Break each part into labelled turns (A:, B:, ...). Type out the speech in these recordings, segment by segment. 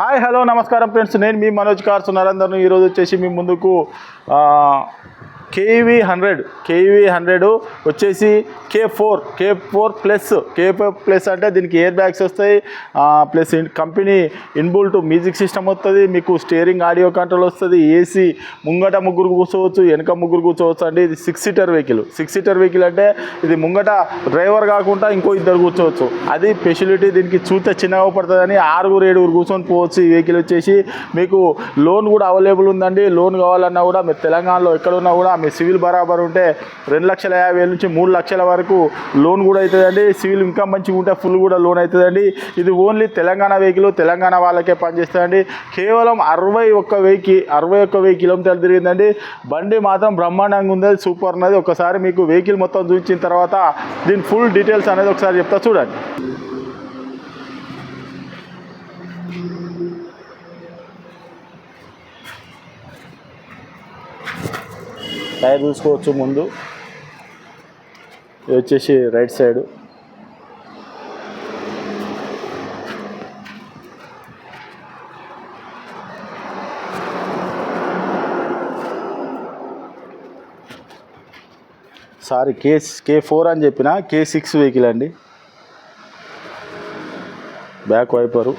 A: Hi hello నమస్కారం friends. నేను మీ Manoj cars నరేందర్ను ఈరోజు వచ్చేసి మీ ముందుకు కేవీ హండ్రెడ్ కేవీ హండ్రెడ్ వచ్చేసి K four K four plus K four plus అంటే దీనికి ఎయిర్ బ్యాగ్స్ వస్తాయి. Plus company inbuilt music system వస్తుంది మీకు స్టీరింగ్ ఆడియో కంట్రోల్ వస్తుంది ఏసీ ముంగట ముగ్గురు కూర్చోవచ్చు వెనక ముగ్గురు కూర్చోవచ్చు అండి. ఇది six seater vehicle. Six seater vehicle అంటే ఇది ముంగట డ్రైవర్ కాకుండా ఇంకో ఇద్దరు కూర్చోవచ్చు. అది ఫెసిలిటీ దీనికి చూస్తే చిన్నగా పడుతుందని ఆరుగురు ఏడుగురు కూర్చొని పోవచ్చు. ఈ వెహికల్ వచ్చేసి మీకు లోన్ కూడా అవైలబుల్ ఉందండి. లోన్ కావాలన్నా కూడా మీరు తెలంగాణలో ఎక్కడున్నా కూడా మీ సివిల్ బరాబర్ ఉంటే రెండు లక్షల యాభై వేల నుంచి మూడు లక్షల వరకు లోన్ కూడా అవుతుందండి. సివిల్ ఇంకా మంచిగా ఉంటే ఫుల్ కూడా లోన్ అవుతుందండి. ఇది ఓన్లీ తెలంగాణ వెహికల్ తెలంగాణ వాళ్ళకే పనిచేస్తుందండి. కేవలం అరవై ఒక్క వెయ్యి అరవై ఒక్క వెయ్యి కిలోమీటర్లు తిరిగిందండి. బండి మాత్రం బ్రహ్మాండంగా ఉంది సూపర్ ఉన్నది. ఒకసారి మీకు వెహికల్ మొత్తం చూపించిన తర్వాత దీని ఫుల్ డీటెయిల్స్ అనేది ఒకసారి చెప్తా చూడండి. టైర్ చూసుకోవచ్చు ముందు. ఇది వచ్చేసి right side. Sorry K K four అని చెప్పిన కే సిక్స్ వెహికల్ అండి. Back wiper.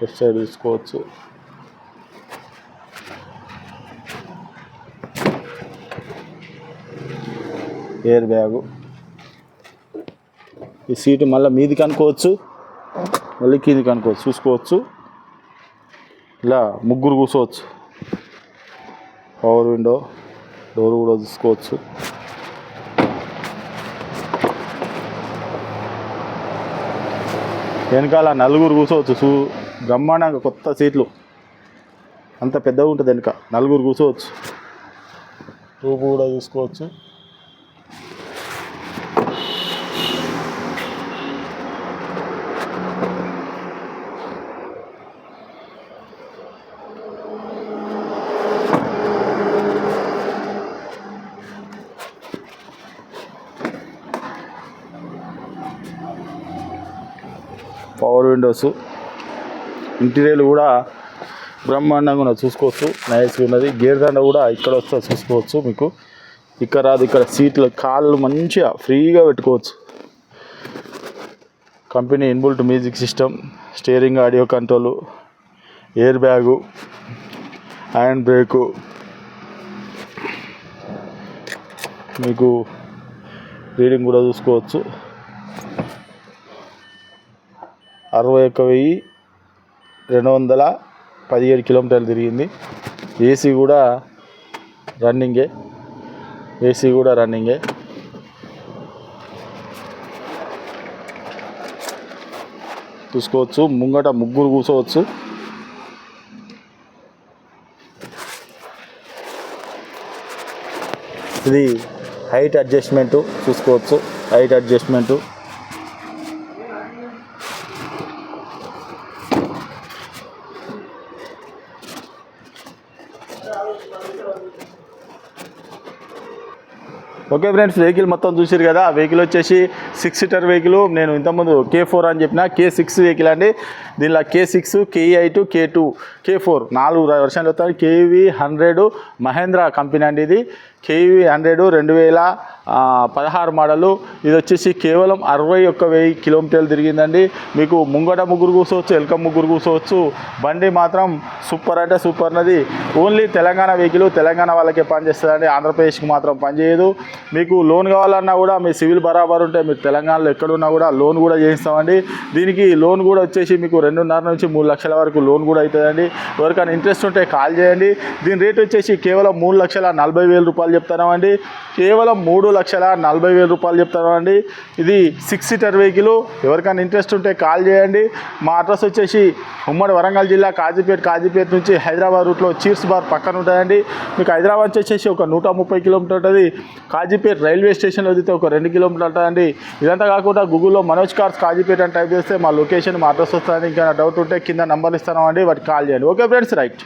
A: లెఫ్ట్ సైడ్ చూసుకోవచ్చు. Air bag. ఈ సీటు మళ్ళీ మీది కనుకోవచ్చు మళ్ళీ కింది కనుకోవచ్చు చూసుకోవచ్చు. ఇలా ముగ్గురు కూర్చోవచ్చు. పవర్ విండో డోర్ కూడా చూసుకోవచ్చు. వెనకాల నలుగురు కూర్చోవచ్చు. చూ బ్రహ్మాండంగా కొత్త సీట్లు. అంత పెద్దగా ఉంటుంది వెనక. నలుగురు కూర్చోవచ్చు. రూపు కూడా చూసుకోవచ్చు. Power Windows. ఇంటీరియర్ కూడా బ్రహ్మాండంగా ఉన్నది చూసుకోవచ్చు. నైస్గా ఉన్నది. గేర్ దండ కూడా ఇక్కడ వస్తే చూసుకోవచ్చు మీకు. ఇక్కడ రాదు ఇక్కడ సీట్లు కాళ్ళు మంచిగా ఫ్రీగా పెట్టుకోవచ్చు. Company inbuilt music system steering audio control air bag hand brake. మీకు రీడింగ్ కూడా చూసుకోవచ్చు. అరవై ఒక్క వెయ్యి రెండు వందల పదిహేడు కిలోమీటర్లు తిరిగింది. ఏసీ కూడా రన్నింగే. ఏసీ కూడా రన్నింగే. చూసుకోవచ్చు. ముంగట ముగ్గురు కూర్చోవచ్చు. ఇది హైట్ అడ్జస్ట్మెంటు. చూసుకోవచ్చు. Height adjustment. Okay friends vehicle మొత్తం చూసారు కదా ఆ వెహికల్ వచ్చేసి సిక్స్ సీటర్ వెహికల్ నేను ఇంతకుముందు కే ఫోర్ అని చెప్పిన కే సిక్స్ వెహికల్ అండి. దీనిలో K six K eight K two K four నాలుగు వర్షన్లు వస్తాయి. కేవీ హండ్రెడ్ మహేంద్ర కంపెనీ అండి ఇది. కేవీ హండ్రెడ్ రెండు వేల పదహారు మోడలు ఇది వచ్చేసి కేవలం అరవై ఒక్క వెయ్యి కిలోమీటర్లు తిరిగిందండి. మీకు ముంగట ముగ్గురు కూర్చోవచ్చు ఎలక ముగ్గురు కూర్చోవచ్చు. బండి మాత్రం సూపర్ అంటే సూపర్ నది. ఓన్లీ తెలంగాణ వెహికల్ తెలంగాణ వాళ్ళకే పనిచేస్తుందండి. ఆంధ్రప్రదేశ్కి మాత్రం పనిచేయదు. మీకు లోన్ కావాలన్నా కూడా మీ సివిల్ బరాబర్ ఉంటే మీరు తెలంగాణలో ఎక్కడున్నా కూడా లోన్ కూడా చేయిస్తామండి. దీనికి లోన్ కూడా వచ్చేసి మీకు రెండున్నర నుంచి మూడు లక్షల వరకు లోన్ కూడా అవుతుందండి. ఎవరికైనా ఇంట్రెస్ట్ ఉంటే కాల్ చేయండి. దీని రేట్ వచ్చేసి కేవలం మూడు లక్షల నలభై వేల రూపాయలు చెప్తామండి కేవలం మూడు లక్షల నలభై వేల రూపాయలు చెప్తామండి ఇది సిక్స్ సీటర్ వెహికల్. ఎవరికైనా ఇంట్రెస్ట్ ఉంటే కాల్ చేయండి. మా అడ్రస్ వచ్చేసి ఉమ్మడి వరంగల్ జిల్లా కాజీపేట కాజీపేట నుంచి హైదరాబాద్ రూట్లో చీర్స్ బార్ పక్కన ఉంటుందండి. మీకు హైదరాబాద్ వచ్చేసి ఒక నూట ముప్పై కిలోమీటర్ ఉంటుంది. కాజీపేట రైల్వే స్టేషన్లో వదిలితే ఒక రెండు కిలోమీటర్ ఉంటుందండి. ఇదంతా కాకుండా గూగుల్లో మనోజ్ కార్స్ కాజీపేట అని టైప్ చేస్తే మా లొకేషన్ మా అడ్రస్ వస్తుంది ఇంకా డౌట్ ఉంటే కింద నంబర్ ఇస్తామండి వాటికి కాల్ చేయండి. Okay friends right